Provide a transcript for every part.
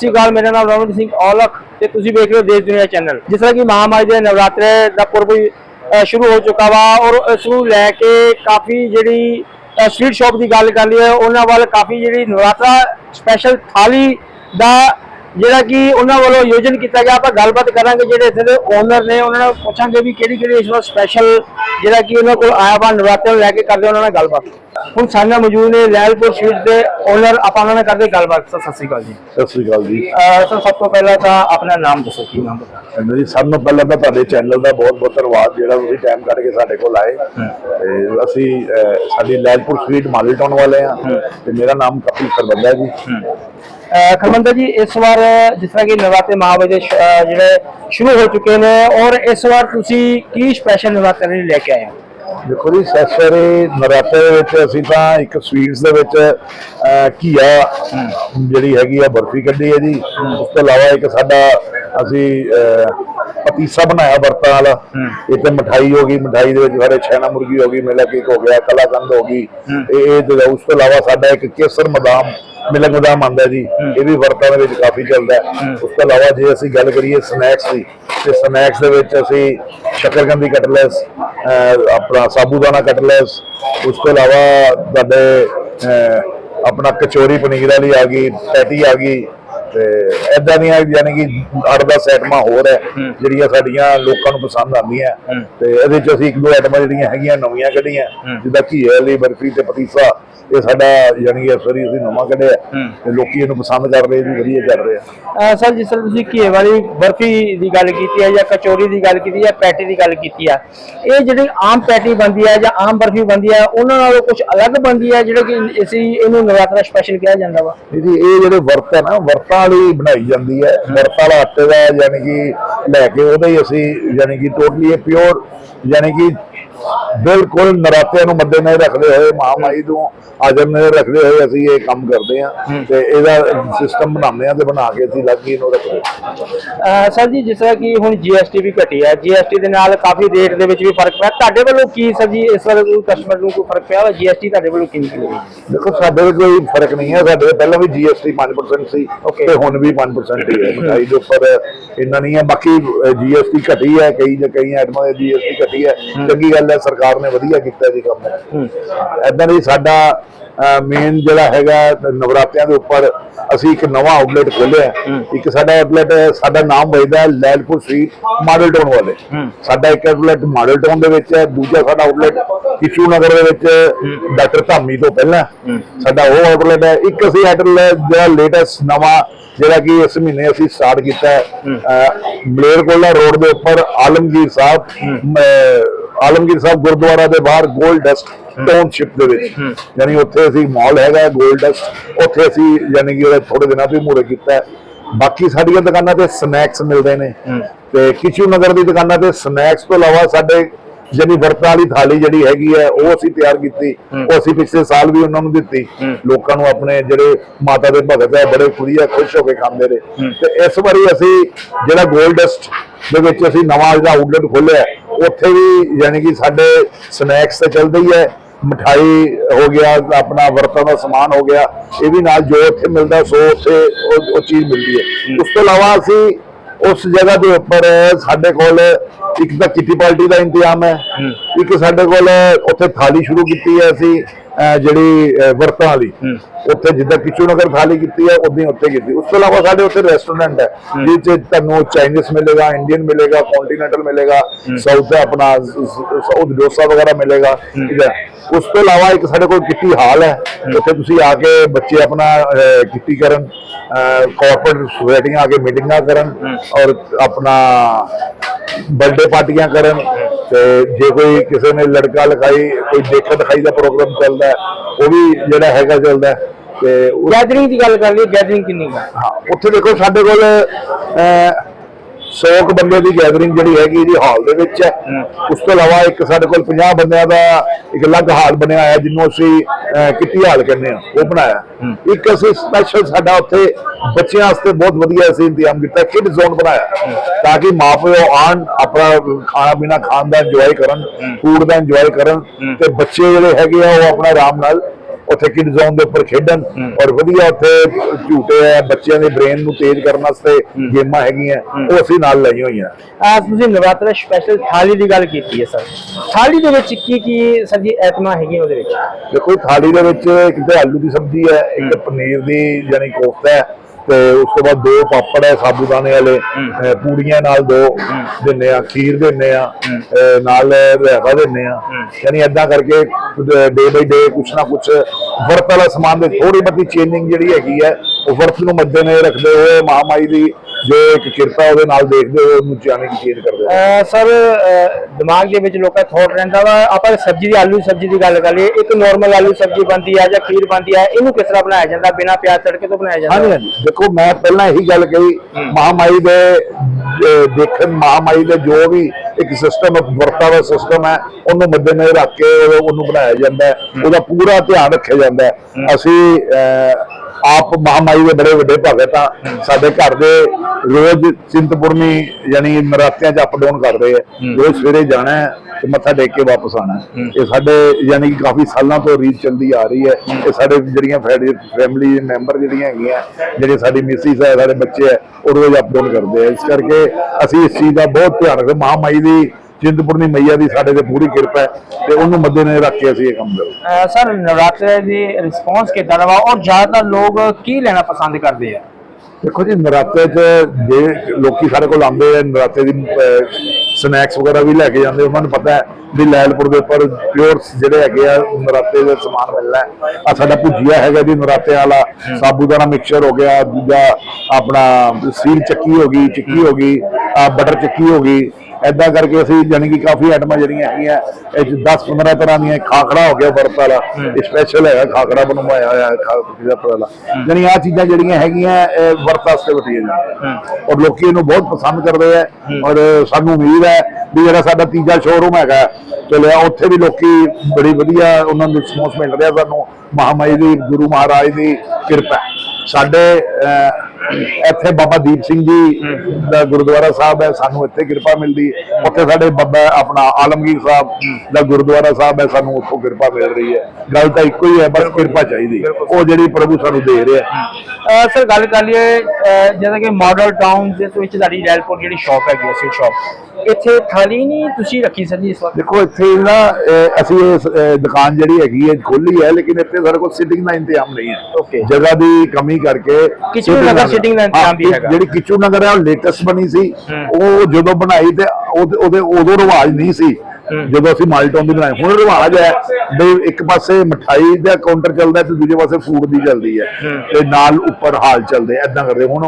ਸਤਿ ਸ਼੍ਰੀ ਅਕਾਲ, ਮੇਰਾ ਨਾਮ ਰਮਨ ਸਿੰਘ ਔਲਖ ਤੇ ਤੁਸੀਂ ਵੇਖ ਰਹੇ ਹੋ ਦੇਸ਼ ਦੁਨੀਆ ਚੈਨਲ। ਜਿਸ ਤਰ੍ਹਾਂ ਕਿ ਮਹਾਮਾਰੀ ਦੇ ਨਵਰਾਤਰੇ ਦਾ ਪੁਰਬ ਸ਼ੁਰੂ ਹੋ ਚੁੱਕਾ ਵਾ ਔਰ ਇਸ ਨੂੰ ਲੈ ਕੇ ਕਾਫੀ ਜਿਹੜੀ ਸਵੀਟ ਸ਼ਾਪ ਦੀ ਗੱਲ ਕਰ ਲਈਏ, ਉਹਨਾਂ ਵੱਲ ਕਾਫੀ ਜਿਹੜੀ ਨਵਰਾਤਰਾ ਸਪੈਸ਼ਲ ਥਾਲੀ ਦਾ ਜਿਹੜਾ ਕਿ ਉਹਨਾਂ ਵੱਲੋਂ ਆਯੋਜਨ ਕੀਤਾ ਗਿਆ। ਆਪਾਂ ਗੱਲਬਾਤ ਕਰਾਂਗੇ ਜਿਹੜੇ ਇੱਥੇ ਦੇ ਓਨਰ ਨੇ ਉਹਨਾਂ ਨੂੰ ਪੁੱਛਾਂਗੇ ਵੀ ਕਿਹੜੀ ਕਿਹੜੀ ਇਸ ਵਾਰ ਸਪੈਸ਼ਲ ਜਿਹੜਾ ਕਿ ਉਹਨਾਂ ਕੋਲ ਆਇਆ ਵਾ ਨਵਰਾਤਰੇ ਨੂੰ ਲੈ ਕੇ ਕਰਦੇ ਉਹਨਾਂ ਨਾਲ ਗੱਲਬਾਤ। ਹੁਣ ਸਾਡੇ ਨਾਲ ਮੌਜੂਦ ਨੇ ਲੈਲਪੁਰ ਸਵੀਟ ਦੇ ਓਨਰ ਆਪਾਂ ਉਹਨਾਂ ਨਾਲ ਕਰਦੇ ਗੱਲਬਾਤ। ਸਰ ਸਤਿ ਸ਼੍ਰੀ ਅਕਾਲ ਜੀ। ਸਤਿ ਸ੍ਰੀ ਅਕਾਲ ਜੀ। ਸਰ ਸਭ ਤੋਂ ਪਹਿਲਾਂ ਤਾਂ ਆਪਣਾ ਨਾਮ ਦੱਸੋ ਕੀ ਨਾਮ ਹੈ ਜੀ ਸਭ ਤੋਂ ਪਹਿਲਾਂ ਤਾਂ ਤੁਹਾਡੇ ਚੈਨਲ ਦਾ ਬਹੁਤ ਬਹੁਤ ਧੰਨਵਾਦ ਜਿਹੜਾ ਤੁਸੀਂ ਟਾਈਮ ਕੱਢ ਕੇ ਸਾਡੇ ਕੋਲ ਆਏ। ਤੇ ਅਸੀਂ ਸਾਡੀ ਲੈਲਪੁਰ ਸਵੀਟ ਮਾਡਲ ਟਾਊਨ ਵਾਲੇ ਆ। ਤੇ ਮੇਰਾ ਨਾਮ ਕਪਿਲ ਸਰਬੰਦਾ ਜੀ। ਖਰਮੰਦਰ ਜੀ ਇਸ ਵਾਰ ਜਿਸ ਤਰ੍ਹਾਂ ਕਿ ਸ਼- ਅਹ ਜਿਹੜੇ ਸ਼ੁਰੂ ਹੋ ਚੁੱਕੇ ਨੇ ਔਰ ਇਸ ਵਾਰ ਤੁਸੀਂ ਕੀ ਸਪੈਸ਼ਲ ਨਵਰਾਤਰੇ ਲੈ ਕੇ ਆਏ ਹੋ? ਦੇਖੋ ਜੀ ਸੈਸਰੇ ਨਰਾਤੇ ਦੇ ਵਿੱਚ ਅਸੀਂ ਤਾਂ ਇੱਕ ਸਵੀਟਸ ਦੇ ਵਿੱਚ ਘੀਆ ਜਿਹੜੀ ਹੈਗੀ ਆ ਬਰਫੀ ਕੱਢੀ ਹੈ ਜੀ। ਉਸ ਤੋਂ ਇਲਾਵਾ ਇੱਕ ਸਾਡਾ ਅਸੀਂ ਪਤੀਸਾ ਬਣਾਇਆ ਵਰਤਾਂ ਵਾਲਾ। ਇੱਕ ਮਠਾਈ ਹੋ ਗਈ ਮਠਾਈ ਦੇ ਵਿੱਚ ਸਾਡੇ ਛੈਨਾ ਮੁਰਗੀ ਹੋ ਗਈ ਮਿਲਕ ਕੇਕ ਹੋ ਗਿਆ ਕਲਾਕੰਦ ਹੋ ਗਈ। ਇਹ ਇਹ ਤੇ ਉਸ ਤੋਂ ਇਲਾਵਾ ਸਾਡਾ ਇੱਕ ਕੇਸਰ ਬਦਾਮ ਮਿਲਕ ਬਦਾਮ ਆਂਦਾ ਜੀ ਇਹ ਵੀ ਵਰਤਾਂ ਦੇ ਵਿੱਚ ਕਾਫੀ ਚੱਲਦਾ ਉਸ ਤੋਂ ਇਲਾਵਾ ਜੇ ਅਸੀਂ ਗੱਲ ਕਰੀਏ ਸਨੈਕਸ ਦੀ ਤੇ ਸਨੈਕਸ ਦੇ ਵਿੱਚ ਅਸੀਂ ਸ਼ੱਕਰਕੰਦੀ ਕਟਲੈਸ ਆਪਣਾ ਸਾਬੂਦਾਨਾ ਕਟਲੈਸ ਉਸ ਤੋਂ ਇਲਾਵਾ ਅਹ ਆਪਣਾ ਕਚੋਰੀ ਪਨੀਰ ਵਾਲੀ ਆ ਗਈ ਪੈਟੀ ਆ ਗਈ ਤੇ ਐਦਾਂ ਦੀਆਂ ਯਾਨੀ ਕਿ ਅੱਠ ਦਸ ਆਈਟਮਾਂ ਹੋਰ ਹੈ ਜਿਹੜੀਆਂ ਸਾਡੀਆਂ ਲੋਕਾਂ ਨੂੰ ਪਸੰਦ ਆਉਂਦੀਆਂ। ਤੇ ਇਹਦੇ ਚ ਅਸੀਂ ਇੱਕ ਦੋ ਆਈਟਮਾਂ ਜਿਹੜੀਆਂ ਹੈਗੀਆਂ ਨਵੀਆਂ ਕੱਢੀਆਂ। ਜਿੱਦਾਂ ਘੀਏ ਵਾਲੀ ਬਰਫੀ ਤੇ ਪਤੀਸਾ ਇਹ ਸਾਡਾ ਯਾਨੀ ਕਿ ਸਰੀ ਅਸੀਂ ਨਵਾਂ ਕੱਢਿਆ। ਤੇ ਲੋਕੀ ਇਹਨੂੰ ਪਸੰਦ ਕਰ ਰਹੇ ਜੀ ਵਧੀਆ ਚੱਲ ਰਿਹਾ। ਸਰ ਜਿਸ ਤਰ੍ਹਾਂ ਤੁਸੀਂ ਘੀਏ ਵਾਲੀ ਬਰਫੀ ਦੀ ਗੱਲ ਕੀਤੀ ਹੈ ਜਾਂ ਕਚੋਰੀ ਦੀ ਗੱਲ ਕੀਤੀ ਹੈ ਪੈਟੀ ਦੀ ਗੱਲ ਕੀਤੀ ਹੈ ਇਹ ਜਿਹੜੀ ਆਮ ਪੈਟੀ ਬਣਦੀ ਹੈ ਜਾਂ ਆਮ ਬਰਫੀ ਬਣਦੀ ਹੈ ਉਹਨਾਂ ਨਾਲੋਂ ਕੁਝ ਅਲੱਗ ਬਣਦੀ ਹੈ ਜਿਹੜਾ ਕਿ ਅਸੀਂ ਇਹਨੂੰ ਨਵਰਾਤਰਾ ਸਪੈਸ਼ਲ ਕਿਹਾ ਜਾਂਦਾ ਵਾ? ਜੀ ਇਹ ਜਿਹੜੇ ਵਰਤ ਹੈ ਨਾ ਵਰਤਾਂ ਹੀ ਬਣਾਈ ਜਾਂਦੀ ਹੈ। ਵਰਤਾਂ ਵਾਲਾ ਆਟੇ ਦਾ ਯਾਨੀ ਕਿ ਲੈ ਕੇ ਉਹਦਾ ਹੀ ਅਸੀਂ ਯਾਨੀ ਕਿ ਟੋਟਲੀ ਇਹ ਪਿਓਰ ਯਾਨੀ ਕਿ ਬਿਲਕੁਲ ਨਰਾਤਿਆਂ ਨੂੰ ਮੱਦੇ ਨਜ਼ਰ ਰੱਖਦੇ ਹੋਏ ਮਹਾਮਾਈ ਨੂੰ ਹਾਜ਼ਰ ਨਜ਼ਰ ਰੱਖਦੇ ਹੋਏ ਅਸੀਂ ਇਹ ਕੰਮ ਕਰਦੇ ਹਾਂ ਤੇ ਇਹਦਾ ਸਿਸਟਮ ਬਣਾਉਂਦੇ ਹਾਂ ਤੇ ਬਣਾ ਕੇ ਅਸੀਂ ਲੱਗੀ ਇਹਨੂੰ ਰੱਖਦੇ ਸਰ ਜੀ ਜਿਸ ਤਰ੍ਹਾਂ ਕਿ ਹੁਣ GST ਵੀ ਘਟੀ ਹੈ GST ਦੇ ਨਾਲ ਕਾਫੀ ਰੇਟ ਦੇ ਵਿੱਚ ਵੀ ਫ਼ਰਕ ਪਿਆ। ਤੁਹਾਡੇ ਵੱਲੋਂ ਕੀ ਸਰ ਜੀ ਇਸ ਵਾਰ ਕਸਟਮਰ ਨੂੰ ਕੋਈ ਫ਼ਰਕ ਪਿਆ GST ਤੁਹਾਡੇ ਵੱਲੋਂ ਕਿੰਨੀ ਕਿਲੋ ਦੇਖੋ ਸਾਡੇ ਕੋਈ ਫ਼ਰਕ ਨਹੀਂ ਹੈ। ਸਾਡੇ ਪਹਿਲਾਂ ਵੀ GST 5% ਸੀ. ਤੇ ਹੁਣ ਵੀ 5% ਹੀ ਹੈ। ਮਠਾਈ ਦੇ ਉੱਪਰ ਇੰਨਾ ਨਹੀਂ ਹੈ। ਬਾਕੀ GST ਘਟੀ ਹੈ ਕਈ ਕਈ ਆਈਟਮਾਂ ਦੇ GST ਘਟੀ ਹੈ। ਚੰਗੀ ਗੱਲ ਹੈ ਸਰਕਾਰ ਨੇ ਵਧੀਆ ਕੀਤਾ ਜੀ ਕੰਮ। ਐਦਾਂ ਨਹੀਂ ਸਾਡਾ ਮੇਨ ਜਿਹੜਾ ਹੈਗਾ ਨਵਰਾਤਰਿਆਂ ਦੇ ਉੱਪਰ ਅਸੀਂ ਇੱਕ ਨਵਾਂ ਆਊਟਲੈਟ ਖੋਲਿਆ ਇੱਕ ਸਾਡਾ ਆਊਟਲੈਟ ਸਾਡਾ ਨਾਮ ਵਜਦਾ ਦੂਜਾ ਸਵੀਟ ਮਾਡਲ ਟਾਊਨ ਵਾਲੇ ਸਾਡਾ ਇੱਕ ਆਊਟਲੈਟ ਮਾਡਲ ਟਾਊਨ ਦੇ ਵਿੱਚ ਹੈ ਦੂਜਾ ਸਾਡਾ ਆਊਟਲੈਟ ਕਿਸ਼ੂ ਨਗਰ ਦੇ ਵਿੱਚ ਡਾਕਟਰ ਧਾਮੀ ਤੋਂ ਪਹਿਲਾਂ। ਸਾਡਾ ਉਹ ਆਊਟਲੈਟ ਹੈ। ਇੱਕ ਅਸੀਂ ਆਊਟਲੈਟ ਜਿਹੜਾ ਲੇਟੈਸਟ ਨਵਾਂ ਜਿਹੜਾ ਕਿ ਇਸ ਮਹੀਨੇ ਅਸੀਂ ਸਟਾਰਟ ਕੀਤਾ ਹੈ। ਅਹ, ਮਲੇਰਕੋਟਲਾ ਰੋਡ ਦੇ ਉੱਪਰ ਆਲਮਗੀਰ ਸਾਹਿਬ ਆਲਮਗੀਰ ਸਾਹਿਬ ਗੁਰਦੁਆਰਾ ਦੇ ਬਾਹਰ 골ਡ ਡਸਟ ਟਾਊਨਸ਼ਿਪ ਦੇ ਵਿੱਚ। ਯਾਨੀ ਉੱਥੇ ਅਸੀਂ ਮਾਲ ਹੈਗਾ 골ਡ ਡਸਟ ਉੱਥੇ ਅਸੀਂ ਯਾਨੀ ਕਿ ਉਹਦੇ ਥੋੜੇ ਦਿਨਾਂ ਤੋਂ ਮੂਰੇ ਕੀਤਾ ਹੈ। ਬਾਕੀ ਸਾਡੀਆਂ ਦੁਕਾਨਾਂ ਤੇ ਸਨੈਕਸ ਮਿਲਦੇ ਨੇ। ਤੇ ਕਿਸ਼ੂ ਨਗਰ ਦੀ ਦੁਕਾਨਾਂ ਤੇ ਸਨੈਕਸ ਤੋਂ ਇਲਾਵਾ ਸਾਡੇ ਜਿਹੜੀ ਵਰਤਾਂ ਵਾਲੀ ਥਾਲੀ ਜਿਹੜੀ ਹੈਗੀ ਹੈ ਉਹ ਅਸੀਂ ਤਿਆਰ ਕੀਤੀ। ਉਹ ਅਸੀਂ ਪਿਛਲੇ ਸਾਲ ਵੀ ਉਹਨਾਂ ਨੂੰ ਦਿੱਤੀ। ਲੋਕਾਂ ਨੂੰ ਆਪਣੇ ਜਿਹੜੇ ਮਾਤਾ ਦੇ ਭਗਤ ਹੈ ਬੜੇ ਵਧੀਆ ਖੁਸ਼ ਹੋ ਕੇ ਖਾਂਦੇ ਨੇ ਤੇ ਇਸ ਵਾਰੀ ਅਸੀਂ ਜਿਹੜਾ 골ਡਸਟ ਦੇ ਵਿੱਚ ਅਸੀਂ ਨਵਾਂ ਜਿਹੜਾ ਆਊਟਲੈਟ ਖੋਲਿਆ ਉੱਥੇ ਵੀ ਯਾਨੀ ਕਿ ਸਾਡੇ ਸਨੈਕਸ ਤੇ ਚੱਲਦੇ ਹੀ ਹੈ। ਮਠਾਈ ਹੋ ਗਿਆ ਆਪਣਾ ਵਰਤਾਂ ਦਾ ਸਮਾਨ ਹੋ ਗਿਆ। ਇਹ ਵੀ ਨਾਲ ਜੋ ਉੱਥੇ ਮਿਲਦਾ ਸੋ ਉੱਥੇ ਉਹ ਉਹ ਚੀਜ਼ ਮਿਲਦੀ ਹੈ। ਉਸ ਤੋਂ ਇਲਾਵਾ ਅਸੀਂ ਉਸ ਜਗ੍ਹਾ ਦੇ ਉੱਪਰ ਸਾਡੇ ਕੋਲ ਇੱਕ ਤਾਂ ਕਿੱਟੀ ਪਾਰਟੀ ਦਾ ਇੰਤਜ਼ਾਮ ਹੈ। ਇੱਕ ਸਾਡੇ ਕੋਲ ਉੱਥੇ ਥਾਲੀ ਸ਼ੁਰੂ ਕੀਤੀ ਹੈ ਅਸੀਂ। ਜਿਹੜੀ ਵਰਤਾਂ ਵਾਲੀ ਉੱਥੇ ਜਿੱਦਾਂ ਕਿਚੂ ਨਗਰ ਥਾਲੀ ਕੀਤੀ ਹੈ ਉਦਾਂ ਉੱਥੇ ਕੀਤੀ। ਉਸ ਤੋਂ ਇਲਾਵਾ ਸਾਡੇ ਉੱਥੇ ਰੈਸਟੋਰੈਂਟ ਹੈ ਚ ਤੁਹਾਨੂੰ ਚਾਈਨੀਜ਼ ਮਿਲੇਗਾ ਇੰਡੀਅਨ ਮਿਲੇਗਾ ਕੰਟੀਨੈਂਟਲ ਮਿਲੇਗਾ ਸਾਊਥ ਆਪਣਾ ਸਾਊਥ ਡੋਸਾ ਵਗੈਰਾ ਮਿਲੇਗਾ ਠੀਕ ਹੈ। ਉਸ ਤੋਂ ਇਲਾਵਾ ਇੱਕ ਸਾਡੇ ਕੋਲ ਕਿੱਟੀ ਹਾਲ ਹੈ ਉੱਥੇ ਤੁਸੀਂ ਆ ਕੇ ਬੱਚੇ ਆਪਣਾ ਕਿੱਟੀ ਕਰਨ ਕਾਰਪੋਰੇਟ ਸੁਸਾਇਟੀਆਂ ਆ ਕੇ ਮੀਟਿੰਗਾਂ ਕਰਨ ਔਰ ਆਪਣਾ ਬਰਥਡੇ ਪਾਰਟੀਆਂ ਕਰਨ ਤੇ ਜੇ ਕੋਈ ਕਿਸੇ ਨੇ ਲੜਕਾ ਲਿਖਾਈ ਕੋਈ ਦੇਖਾ ਦਿਖਾਈ ਦਾ ਪ੍ਰੋਗਰਾਮ ਚੱਲਦਾ ਉਹ ਵੀ ਜਿਹੜਾ ਹੈਗਾ ਚੱਲਦਾ। ਤੇ ਗੈਦਰਿੰਗ ਦੀ ਗੱਲ ਕਰ ਲਈ ਗੈਦਰਿੰਗ ਕਿੰਨੀ ਹੈ ਹਾਂ ਉੱਥੇ ਦੇਖੋ ਸਾਡੇ ਕੋਲ 100 ਕੁ ਬੰਦੇ ਦੀ ਗੈਦਰਿੰਗ ਜਿਹੜੀ ਹੈਗੀ ਜੀ ਹਾਲ ਦੇ ਵਿੱਚ ਹੈ। ਉਸ ਤੋਂ ਇਲਾਵਾ ਇੱਕ ਸਾਡੇ ਕੋਲ 50 ਬੰਦਿਆਂ ਦਾ ਇੱਕ ਅਲੱਗ ਹਾਲ ਬਣਿਆ ਹੋਇਆ ਜਿਹਨੂੰ ਅਸੀਂ ਕਿੱਟੀ ਹਾਲ ਕਹਿੰਦੇ ਆ ਉਹ ਬਣਾਇਆ। ਇੱਕ ਅਸੀਂ ਸਪੈਸ਼ਲ ਸਾਡਾ ਉੱਥੇ ਬੱਚਿਆਂ ਵਾਸਤੇ ਬਹੁਤ ਵਧੀਆ ਅਸੀਂ ਇੰਤਜ਼ਾਮ ਕੀਤਾ ਕਿਡ ਜ਼ੋਨ ਬਣਾਇਆ ਤਾਂ ਕਿ ਮਾਪਿਓ ਆਣ ਆਪਣਾ ਖਾਣਾ ਪੀਣਾ ਖਾਣ ਦਾ ਇੰਜੋਏ ਕਰਨ ਫੂਡ ਦਾ ਇੰਜੋਏ ਕਰਨ ਤੇ ਬੱਚੇ ਜਿਹੜੇ ਹੈਗੇ ਆ ਉਹ ਆਪਣਾ ਆਰਾਮ ਨਾਲ ਉੱਥੇ ਕਿਡ ਜ਼ੋਨ ਦੇ ਉੱਪਰ ਖੇਡਣ ਔਰ ਵਧੀਆ ਉੱਥੇ ਝੂਟੇ ਹੈ ਬੱਚਿਆਂ ਦੇ ਬ੍ਰੇਨ ਨੂੰ ਤੇਜ਼ ਕਰਨ ਵਾਸਤੇ ਗੇਮਾਂ ਹੈਗੀਆਂ ਉਹ ਅਸੀਂ ਨਾਲ ਲਾਈਆਂ ਹੋਈਆਂ। ਅੱਜ ਤੁਸੀਂ ਨਵਰਾਤਰਾ ਸਪੈਸ਼ਲ ਥਾਲੀ ਦੀ ਗੱਲ ਕੀਤੀ ਹੈ ਸਰ। ਥਾਲੀ ਦੇ ਵਿੱਚ ਕੀ ਕੀ ਸਰ ਜੀ ਐਟਮਾਂ ਹੈਗੀਆਂ ਉਹਦੇ ਵਿੱਚ? ਦੇਖੋ ਥਾਲੀ ਦੇ ਵਿੱਚ ਇੱਕ ਤੇ ਆਲੂ ਦੀ ਸਬਜ਼ੀ ਹੈ ਇੱਕ ਪਨੀਰ ਦੀ ਯਾਨੀ ਕੋਫਤਾ ਹੈ ਤੇ ਉਸ ਤੋਂ ਬਾਅਦ ਦੋ ਪਾਪੜ ਹੈ ਸਾਬੂਦਾਨੇ ਵਾਲੇ ਪੂੜੀਆਂ ਨਾਲ ਦੋ ਦਿੰਨੇ ਆ ਖੀਰ ਦਿੰਨੇ ਆ ਨਾਲ ਰਹਿਵਾ ਦਿੰਨੇ ਆ ਯਾਨੀ ਏਦਾਂ ਕਰਕੇ ਡੇ ਬਾਈ ਡੇ ਕੁਛ ਨਾ ਕੁਛ ਵਰਤ ਵਾਲਾ ਸਮਾਨ ਦੇ ਥੋੜੀ ਬਹੁਤੀ ਚੇਂਜਿੰਗ ਜਿਹੜੀ ਹੈਗੀ ਹੈ ਉਹ ਵਰਤ ਨੂੰ ਮੱਦੇ ਨਜ਼ਰ ਰੱਖਦੇ ਹੋਏ ਮਹਾਮਾਈ ਦੀ ਜੋ ਇੱਕ ਕਿਰਪਾ ਉਹਦੇ ਨਾਲ ਦੇਖਦੇ ਹੋਏ ਉਹਨੂੰ ਜਾਣੇ ਦੀ ਚੇਂਜ ਕਰਦੇ ਆ ਸਰ ਦਿਮਾਗ ਦੇ ਵਿੱਚ ਲੋਕਾਂ ਦਾ ਥੋਟ ਰਹਿੰਦਾ ਵਾ ਆਪਾਂ ਸਬਜ਼ੀ ਦੀ ਆਲੂ ਸਬਜ਼ੀ ਦੀ ਗੱਲ ਕਰ ਲਈਏ ਇੱਕ ਨਾਰਮਲ ਆਲੂ ਸਬਜ਼ੀ ਬਣਦੀ ਹੈ ਜਾਂ ਖੀਰ ਬਣਦੀ ਹੈ ਇਹਨੂੰ ਕਿਸ ਤਰ੍ਹਾਂ ਬਣਾਇਆ ਜਾਂਦਾ? ਬਿਨਾਂ ਪਿਆਜ਼ ਤੜਕੇ ਤੋਂ ਬਣਾਇਆ ਜਾਂਦਾ? ਹਾਂਜੀ ਹਾਂਜੀ। ਦੇਖੋ ਮੈਂ ਪਹਿਲਾਂ ਇਹੀ ਗੱਲ ਕਹੀ ਮਹਾਮਾਈ ਦੇ ਦੇਖਣ ਮਹਾਮਾਈ ਦੇ ਜੋ ਵੀ ਇੱਕ ਸਿਸਟਮ ਵਰਤਾ ਦਾ ਸਿਸਟਮ ਹੈ ਉਹਨੂੰ ਮੱਦੇਨਜ਼ਰ ਰੱਖ ਕੇ ਉਹ- ਉਹਨੂੰ ਬਣਾਇਆ ਜਾਂਦਾ ਹੈ। ਉਹਦਾ ਪੂਰਾ ਧਿਆਨ ਰੱਖਿਆ ਜਾਂਦਾ ਹੈ। ਅਸੀਂ ਆਪ ਮਹਾਮਾਈ ਦੇ ਬੜੇ ਵੱਡੇ ਭਗਤ ਆ ਸਾਡੇ ਘਰ ਦੇ ਰੋਜ਼ ਚਿੰਤਪੁਰਨੀ ਯਾਨੀ ਨਰਾਤਿਆਂ 'ਚ ਅਪ ਡਾਊਨ ਕਰਦੇ ਆ। ਰੋਜ਼ ਸਵੇਰੇ ਜਾਣਾ ਤੇ ਮੱਥਾ ਟੇਕ ਕੇ ਵਾਪਸ ਆਣਾ। ਇਹ ਸਾਡੇ ਯਾਨੀ ਕਿ ਕਾਫੀ ਸਾਲਾਂ ਤੋਂ ਰੀਤ ਚੱਲਦੀ ਆ ਰਹੀ ਹੈ। ਇਹ ਸਾਡੇ ਜਿਹੜੀਆਂ ਫੈਮਿਲੀ ਮੈਂਬਰ ਜਿਹੜੀਆਂ ਹੈਗੀਆਂ ਜਿਹੜੇ ਸਾਡੀ ਮਿਸਿਸ ਹੈ ਸਾਡੇ ਬੱਚੇ ਹੈ ਉਹ ਰੋਜ਼ ਅਪ ਡਾਊਨ ਕਰਦੇ ਆ। ਇਸ ਕਰਕੇ ਅਸੀਂ ਇਸ ਚੀਜ਼ ਦਾ ਬਹੁਤ ਧਿਆਨ ਰੱਖਦੇ ਮਹਾਮਾਈ ਦੀ ਚਿੰਤਪੁਰਨੀ ਮਈਆ ਦੀ ਸਾਡੇ ਤੇ ਪੂਰੀ ਕਿਰਪਾ ਹੈ ਤੇ ਉਹਨੂੰ ਮੱਦੇਨਜ਼ਰ ਰੱਖ ਕੇ ਅਸੀਂ ਇਹ ਕੰਮ। ਅਹ ਸਰ ਨਵਰਾਤਰੇ ਦੀ ਰਿਸਪੌਂਸ ਕਿੱਦਾਂ ਦਾ ਵਾ? ਔਰ ਜ਼ਿਆਦਾਤਰ ਲੋਕ ਕੀ ਲੈਣਾ ਪਸੰਦ ਕਰਦੇ ਆ? ਦੇਖੋ ਜੀ ਨਰਾਤੇ 'ਚ ਜੇ ਲੋਕੀ ਸਾਡੇ ਕੋਲ ਆਉਂਦੇ ਆ ਨਰਾਤੇ ਦੀ ਸਨੈਕਸ ਵਗੈਰਾ ਵੀ ਲੈ ਕੇ ਜਾਂਦੇ ਉਹਨਾਂ ਨੂੰ ਪਤਾ ਹੈ ਵੀ ਲੈਲਪੁਰ ਦੇ ਉੱਪਰ ਪਿਓਰ ਜਿਹੜੇ ਹੈਗੇ ਆ ਨਰਾਤੇ ਦੇ ਸਮਾਨ ਮਿਲਣਾ ਆ ਸਾਡਾ ਭੁਜੀਆ ਹੈਗਾ ਜੀ ਨਰਾਤੇ ਵਾਲਾ। ਸਾਬੂਦਾਨਾ ਮਿਕਸਚਰ ਹੋ ਗਿਆ ਦੂਜਾ ਆਪਣਾ ਸੀਲ ਚੱਕੀ ਹੋ ਗਈ ਚਿੱਕੀ ਹੋ ਗਈ ਆ ਬਟਰ ਚੱਕੀ ਹੋ ਗਈ। ਐਦਾਂ ਕਰਕੇ ਅਸੀਂ ਯਾਨੀ ਕਿ ਕਾਫੀ ਆਈਟਮਾਂ ਜਿਹੜੀਆਂ ਹੈਗੀਆਂ ਇਹ 'ਚ 10 15 ਤਰ੍ਹਾਂ ਦੀਆਂ ਖਾਖੜਾ ਹੋ ਗਿਆ ਵਰਤ ਵਾਲਾ ਸਪੈਸ਼ਲ ਹੈਗਾ ਖਾਖੜਾ ਬਣਵਾਇਆ ਹੋਇਆ ਹੈ ਖਾਖੜਾ ਵਾਲਾ ਯਾਨੀ ਆ ਚੀਜ਼ਾਂ ਜਿਹੜੀਆਂ ਹੈਗੀਆਂ ਵਰਤ ਵਾਸਤੇ ਵਧੀਆ ਨੇ ਔਰ ਲੋਕੀ ਇਹਨੂੰ ਬਹੁਤ ਪਸੰਦ ਕਰਦੇ ਆ ਔਰ ਸਾਨੂੰ ਉਮੀਦ ਹੈ ਵੀ ਜਿਹੜਾ ਸਾਡਾ ਤੀਜਾ ਸ਼ੋਰੂਮ ਹੈਗਾ ਚਲਿਆ ਉੱਥੇ ਵੀ ਲੋਕੀ ਬੜੀ ਵਧੀਆ ਉਹਨਾਂ ਨੂੰ ਰਿਸਪੌਂਸ ਮਿਲ ਰਿਹਾ ਸਾਨੂੰ। ਮਹਾਮਾਈ ਦੀ ਗੁਰੂ ਮਹਾਰਾਜ ਦੀ ਕਿਰਪਾ। ਸਾਡੇ ਇੱਥੇ ਬਾਬਾ ਦੀਪ ਸਿੰਘ ਜੀ ਦਾ ਗੁਰਦੁਆਰਾ ਸਾਹਿਬ ਹੈ ਸਾਨੂੰ ਇੱਥੇ ਕਿਰਪਾ ਮਿਲਦੀ ਹੈ। ਉੱਥੇ ਸਾਡੇ ਬਾਬਾ ਆਪਣਾ ਆਲਮਗੀਰ ਸਾਹਿਬ ਦਾ ਗੁਰਦੁਆਰਾ ਸਾਹਿਬ ਹੈ ਸਾਨੂੰ ਉੱਥੋਂ ਕਿਰਪਾ ਮਿਲ ਰਹੀ ਹੈ। ਗੱਲ ਤਾਂ ਇੱਕੋ ਹੀ ਹੈ ਬਸ ਕਿਰਪਾ ਚਾਹੀਦੀ। ਉਹ ਜਿਹੜੀ ਪ੍ਰਭੂ ਸਾਨੂੰ ਦੇ ਰਿਹਾ ਸਰ ਗੱਲ ਕਰ ਲਈਏ ਜਿਵੇਂ ਕਿ ਮਾਡਲ ਟਾਊਨ ਦੇ ਵਿੱਚ ਤੁਹਾਡੀ ਰੈਲਪੁਰ ਜਿਹੜੀ ਸ਼ਾਪ ਹੈਗੀ ਹੈ ਸਵੀਟ ਸ਼ਾਪ ਇੱਥੇ ਥਾਲੀ ਨਹੀਂ ਤੁਸੀਂ ਰੱਖੀ ਸਰ ਜੀ ਇਸ ਵਕਤ? ਦੇਖੋ ਇੱਥੇ ਨਾ ਅਸੀਂ ਇਸ ਦੁਕਾਨ ਜਿਹੜੀ ਹੈਗੀ ਹੈ ਖੋਲੀ ਹੈ ਲੇਕਿਨ ਇੱਥੇ ਸਾਡੇ ਕੋਲ ਸਿਟਿੰਗ ਦਾ ਇੰਤਜ਼ਾਮ ਨਹੀਂ ਹੈ. ਜਗ੍ਹਾ ਦੀ ਕਮੀ ਕਰਕੇ ਕਿਚੂ sitting ਨਗਰ ਦਾ- ਇੰਤਜ਼ਾਮ ਵੀ ਹੈਗਾ। ਜਿਹੜੀ ਕਿਚੂ ਨਗਰ ਹੈ ਉਹ ਲੇਟੈਸਟ ਬਣੀ ਸੀ। ਉਹ ਜਦੋਂ ਬਣਾਈ ਤੇ ਉਹਦੇ ਉਹਦੇ ਉਦੋਂ ਰਿਵਾਜ ਨਹੀਂ ਸੀ ਜਦੋਂ ਅਸੀਂ ਮਾਲਟੋਨ ਦੀ ਬਣਾਈ ਹੁਣ ਰਿਵਾਜ ਹੈ ਵੀ ਇੱਕ ਪਾਸੇ ਮਠਾਈ ਦਾ ਕਾਊਂਟਰ ਚੱਲਦਾ ਤੇ ਦੂਜੇ ਪਾਸੇ ਫੂਡ ਦੀ ਚੱਲਦੀ ਹੈ। ਤੇ ਨਾਲ ਉੱਪਰ ਹਾਲ ਚੱਲਦੇ ਐਦਾਂ ਕਰਦੇ ਹੁਣ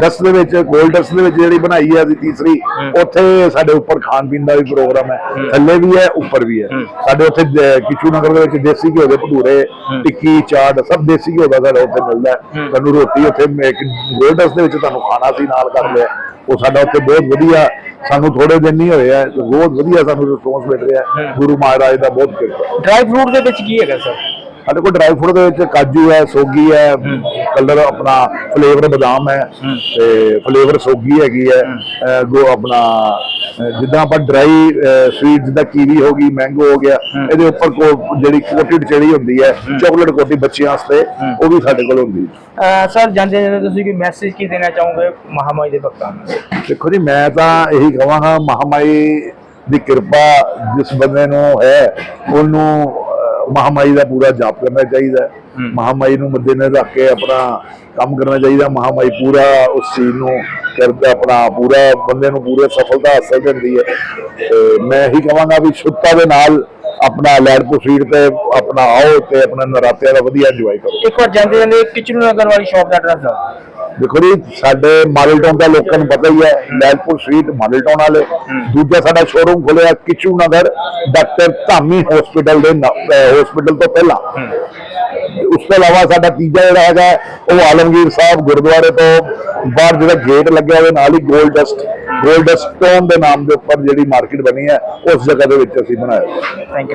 ਦਸ ਦੇ ਵਿੱਚ ਗੋਲਡ ਦਸ ਦੇ ਵਿੱਚ ਜਿਹੜੀ ਬਣਾਈ ਹੈ ਅਸੀਂ ਤੀਸਰੀ ਉੱਥੇ ਸਾਡੇ ਉੱਪਰ ਖਾਣ ਪੀਣ ਦਾ ਵੀ ਪ੍ਰੋਗਰਾਮ ਹੈ। ਥੱਲੇ ਵੀ ਹੈ ਉੱਪਰ ਵੀ ਹੈ। ਸਾਡੇ ਉੱਥੇ ਕਿਚੂ ਨਗਰ ਦੇ ਵਿੱਚ ਦੇਸੀ ਘਿਓ ਦੇ ਭਟੂਰੇ ਟਿੱਕੀ ਚਾਟ ਸਭ ਦੇਸੀ ਘਿਓ ਦਾ ਸਾਡਾ ਉੱਥੇ ਮਿਲਦਾ ਤੁਹਾਨੂੰ ਰੋਟੀ ਉੱਥੇ ਗੋਲਡਸ ਦੇ ਵਿੱਚ ਤੁਹਾਨੂੰ ਖਾਣਾ ਸੀ ਨਾਲ ਕਰ ਲਿਆ। ਉਹ ਸਾਡਾ ਉੱਥੇ ਬਹੁਤ ਵਧੀਆ, ਸਾਨੂੰ ਥੋੜੇ ਦਿਨ ਨਹੀਂ ਹੋਏ ਆ, ਬਹੁਤ ਵਧੀਆ ਸਾਨੂੰ ਰਿਸਪੌਂਸ ਮਿਲ ਰਿਹਾ ਗੁਰੂ ਮਹਾਰਾਜ ਦਾ ਬਹੁਤ ਕਿਰਪਾ। ਡਰਾਈ ਫਰੂਟ ਦੇ ਵਿੱਚ ਕੀ ਹੈਗਾ ਸਰ ਸਾਡੇ ਕੋਲ ਡਰਾਈ ਫਰੂਟ ਦੇ ਵਿੱਚ ਕਾਜੂ ਹੈ ਸੋਗੀ ਹੈ ਕਲਰ ਆਪਣਾ ਫਲੇਵਰ ਬਦਾਮ ਹੈ ਤੇ ਫਲੇਵਰ ਸੋਗੀ ਹੈਗੀ ਹੈ। ਗੋ ਆਪਣਾ ਜਿੱਦਾਂ ਆਪਾਂ ਡਰਾਈ ਸਵੀਟ ਜਿੱਦਾਂ ਕੀਵੀ ਹੋ ਗਈ ਮੈਂਗੋ ਹੋ ਗਿਆ ਇਹਦੇ ਉੱਪਰ ਕੋ ਜਿਹੜੀ ਕੋਟਿਡ ਜਿਹੜੀ ਹੁੰਦੀ ਹੈ ਚਾਕਲੇਟ ਕੋਟੀ ਬੱਚਿਆਂ ਵਾਸਤੇ ਉਹ ਵੀ ਸਾਡੇ ਕੋਲ ਹੁੰਦੀ ਹੈ। ਸਰ ਜਾਂਦੇ ਜਾਂਦੇ ਤੁਸੀਂ ਕੋਈ ਮੈਸੇਜ ਕੀ ਦੇਣਾ ਚਾਹੋਗੇ ਮਹਾਮਾਈ ਦੇ ਭਗਤਾਂ ਨੂੰ? ਦੇਖੋ ਜੀ ਮੈਂ ਤਾਂ ਇਹੀ ਕਹਾਂਗਾ ਮਹਾਮਾਈ ਦੀ ਕਿਰਪਾ ਜਿਸ ਬੰਦੇ ਨੂੰ ਹੈ ਉਹਨੂੰ ਅਹ, ਮਹਾਮਾਈ ਦਾ ਪੂਰਾ ਜਾਪ ਕਰਨਾ ਚਾਹੀਦਾ ਹੈ। ਮਹਾਮਾਈ ਨੂੰ ਮੱਦੇ ਨਜ਼ਰ ਰੱਖ ਕੇ ਆਪਣਾ ਕੰਮ ਕਰਨਾ ਚਾਹੀਦਾ। ਮਹਾਮਾਈ ਪੂਰਾ ਉਸ ਚੀਜ਼ ਨੂੰ ਕਰਦਾ ਆਪਣਾ ਪੂਰਾ ਬੰਦੇ ਨੂੰ ਪੂਰੇ ਸਫਲਤਾ ਹਾਸਲ ਦਿੰਦੀ ਹੈ। ਤੇ ਮੈਂ ਇਹੀ ਕਹਾਂਗਾ ਵੀ ਸ਼ੁੱਧਤਾ ਦੇ ਨਾਲ ਆਪਣਾ ਲੈਡਪੁਰ ਸਟਰੀਟ ਤੇ ਆਪਣਾ ਆਓ ਤੇ ਆਪਣਾ ਨਰਾਤਿਆਂ ਦਾ ਵਧੀਆ ਇੰਜੋਏ ਕਰੋ। ਇੱਕ ਵਾਰ ਜਾਂਦੇ ਜਾਂਦੇ ਕਿਚਨ ਨਗਰ ਵਾਲੀ ਸ਼ਾਪ ਦਾ ਐਡਰੈਸ ਦੱਸੋ ਦੇਖੋ ਜੀ ਸਾਡੇ ਮਾਡਲ ਟਾਊਨ ਦਾ ਲੋਕਾਂ ਨੂੰ ਪਤਾ ਹੀ ਹੈ ਲੈਲਪੁਰ ਸਟਰੀਟ ਮਾਡਲ ਟਾਊਨ ਵਾਲੇ ਦੂਜਾ ਸਾਡਾ ਸ਼ੋਰੂਮ ਖੋਲਿਆ ਕਿਚੂ ਨਗਰ ਡਾਕਟਰ ਧਾਮੀ ਹਸਪੀਟਲ ਦੇ ਹਸਪੀਟਲ ਤੋਂ ਪਹਿਲਾਂ। ਉਸ ਤੋਂ ਇਲਾਵਾ ਸਾਡਾ ਤੀਜਾ ਜਿਹੜਾ ਹੈਗਾ ਉਹ ਆਲਮਗੀਰ ਸਾਹਿਬ ਗੁਰਦੁਆਰੇ ਤੋਂ ਬਾਹਰ ਜਿਹੜਾ ਗੇਟ ਲੱਗਿਆ ਹੋਇਆ ਨਾਲ ਹੀ 골ਡ ਡਸਟ 골ਡ ਸਟੋਨ ਦੇ ਨਾਮ ਦੇ ਉੱਪਰ ਜਿਹੜੀ ਮਾਰਕੀਟ ਬਣੀ ਹੈ ਉਸ ਜਗ੍ਹਾ ਦੇ ਵਿੱਚ ਅਸੀਂ ਬਣਾਇਆ। ਥੈਂਕ